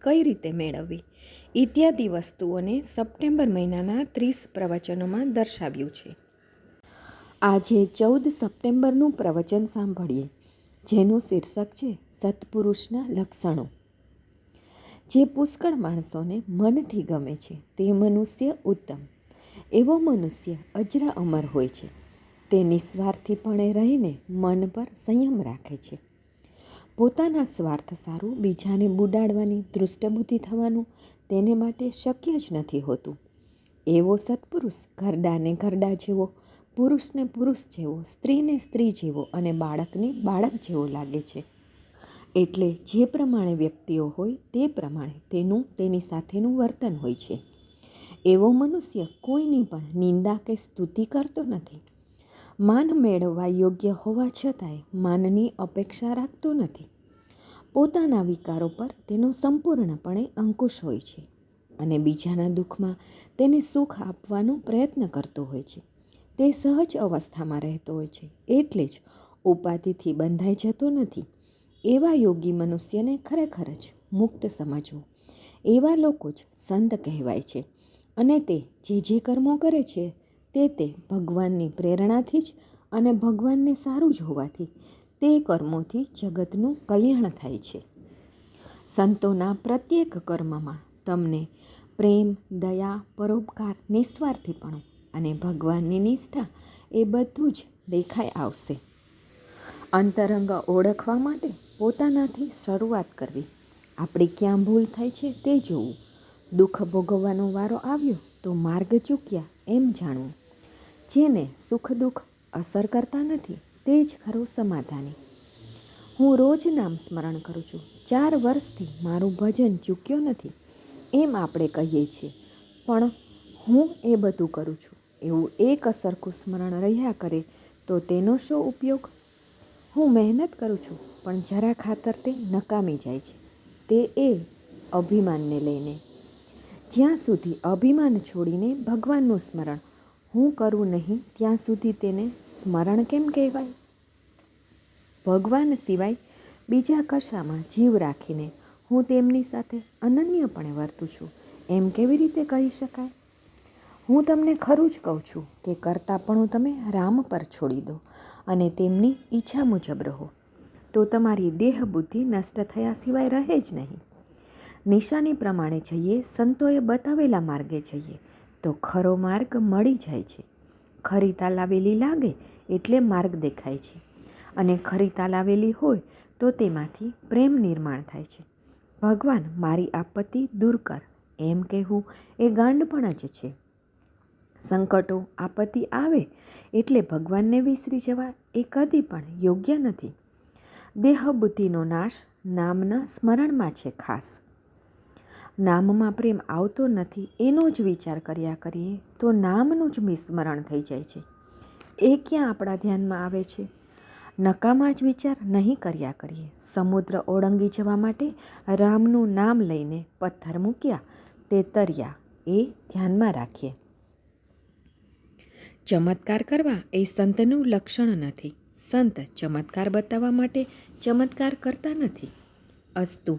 કઈ રીતે મેળવવી? ઇત્યાદિ વસ્તુઓને સપ્ટેમ્બર મહિનાના ત્રીસ પ્રવચનોમાં દર્શાવ્યું છે. આજે ચૌદ સપ્ટેમ્બરનું પ્રવચન સાંભળીએ, જેનું શીર્ષક છે સત્પુરુષના લક્ષણો. જે પુષ્કળ માણસોને મનથી ગમે છે, તે મનુષ્ય ઉત્તમ. એવો મનુષ્ય અજરા અમર હોય છે. તે નિસ્વાર્થીપણે રહીને મન પર સંયમ રાખે છે. પોતાના સ્વાર્થ સારું, બીજાને બુડાડવાની દૃષ્ટબુદ્ધિ થવાનું તેને માટે શક્ય જ નથી હોતું. એવો સત્પુરુષ ઘરડાને ઘરડા જેવો, પુરુષને પુરુષ જેવો, સ્ત્રીને સ્ત્રી જેવો અને બાળકને બાળક જેવો લાગે છે. એટલે જે પ્રમાણે વ્યક્તિઓ હોય તે પ્રમાણે તેનું, તેની સાથેનું વર્તન હોય છે. એવો મનુષ્ય કોઈની પણ નિંદા કે સ્તુતિ કરતો નથી. માન મેળવવા યોગ્ય હોવા છતાંય માનની અપેક્ષા રાખતો નથી. પોતાના વિકારો પર તેનો સંપૂર્ણપણે અંકુશ હોય છે અને બીજાના દુઃખમાં તેને સુખ આપવાનો પ્રયત્ન કરતો હોય છે. તે સહજ અવસ્થામાં રહેતો હોય છે. એટલે જ ઉપાધિથી બંધાઈ જતો નથી. એવા યોગી મનુષ્યને ખરેખર જ મુક્ત સમજવું. એવા લોકો જ સંત કહેવાય છે. અને તે જે જે કર્મો કરે છે, તે તે ભગવાનની પ્રેરણાથી જ અને ભગવાનને સારું જોવાથી તે કર્મોથી જગતનું કલ્યાણ થાય છે. સંતોના પ્રત્યેક કર્મમાં તમને પ્રેમ, દયા, પરોપકાર નિસ્વાર્થીપણું અને ભગવાનની નિષ્ઠા એ બધું જ દેખાઈ આવશે. અંતરંગ ઓળખવા માટે પોતાનાથી શરૂઆત કરવી. આપણી ક્યાં ભૂલ થાય છે તે જોવું. દુઃખ ભોગવવાનો વારો આવ્યો તો માર્ગ ચૂક્યા એમ જાણવું. જેને સુખ દુઃખ અસર કરતા નથી તે જ ખરું સમાધાની. હું રોજ નામ સ્મરણ કરું છું. ચાર વર્ષથી મારું ભજન ચૂક્યો નથી, એમ આપણે કહીએ છીએ. પણ હું એ બધું કરું છું. એવું એક અસરખું સ્મરણ રહ્યા કરે તો તેનો શો ઉપયોગ? હું મહેનત કરું છું, પણ જરા ખાતર તે નકામી જાય છે. તે એ અભિમાનને લઈને. જ્યાં સુધી અભિમાન છોડીને ભગવાનનું સ્મરણ હું કરું નહીં, ત્યાં સુધી તેને સ્મરણ કેમ કહેવાય? ભગવાન સિવાય બીજા કશામાં જીવ રાખીને હું તેમની સાથે અનન્યપણે વર્તું છું, એમ કેવી રીતે કહી શકાય? હું તમને ખરું જ કહું છું કે કરતાપણું તમે રામ પર છોડી દો અને તેમની ઈચ્છા મુજબ રહો. તો તમારી દેહ બુદ્ધિ નષ્ટ થયા સિવાય રહે જ નહીં. નિશાની પ્રમાણે જઈએ, સંતોએ બતાવેલા માર્ગે જઈએ. તો ખરો માર્ગ મળી જાય છે. ખરી તાલાવેલી લાગે એટલે માર્ગ દેખાય છે. અને ખરી તાલાવેલી હોય તો તેમાંથી પ્રેમ નિર્માણ થાય છે. ભગવાન, મારી આપત્તિ દૂર કર. એમ કહેવું એ ગાંડપણ જ છે. સંકટો, આપત્તિ આવે એટલે ભગવાનને વિસરી જવા એ કદી પણ યોગ્ય નથી. દેહ બુદ્ધિનો નાશ નામના સ્મરણમાં છે ખાસ. નામમાં પ્રેમ આવતો નથી, એનો જ વિચાર કર્યા કરીએ, તો નામનું જ વિસ્મરણ થઈ જાય છે. એ ક્યાં આપણા ધ્યાનમાં આવે છે? નકામા જ વિચાર નહીં કર્યા કરીએ. સમુદ્ર ઓળંગી જવા માટે રામનું નામ લઈને પથ્થર મૂક્યા, તે તર્યા, એ ધ્યાનમાં રાખીએ. ચમત્કાર કરવા એ સંતનું લક્ષણ નથી. સંત ચમત્કાર બતાવવા માટે ચમત્કાર કરતા નથી. અસ્તુ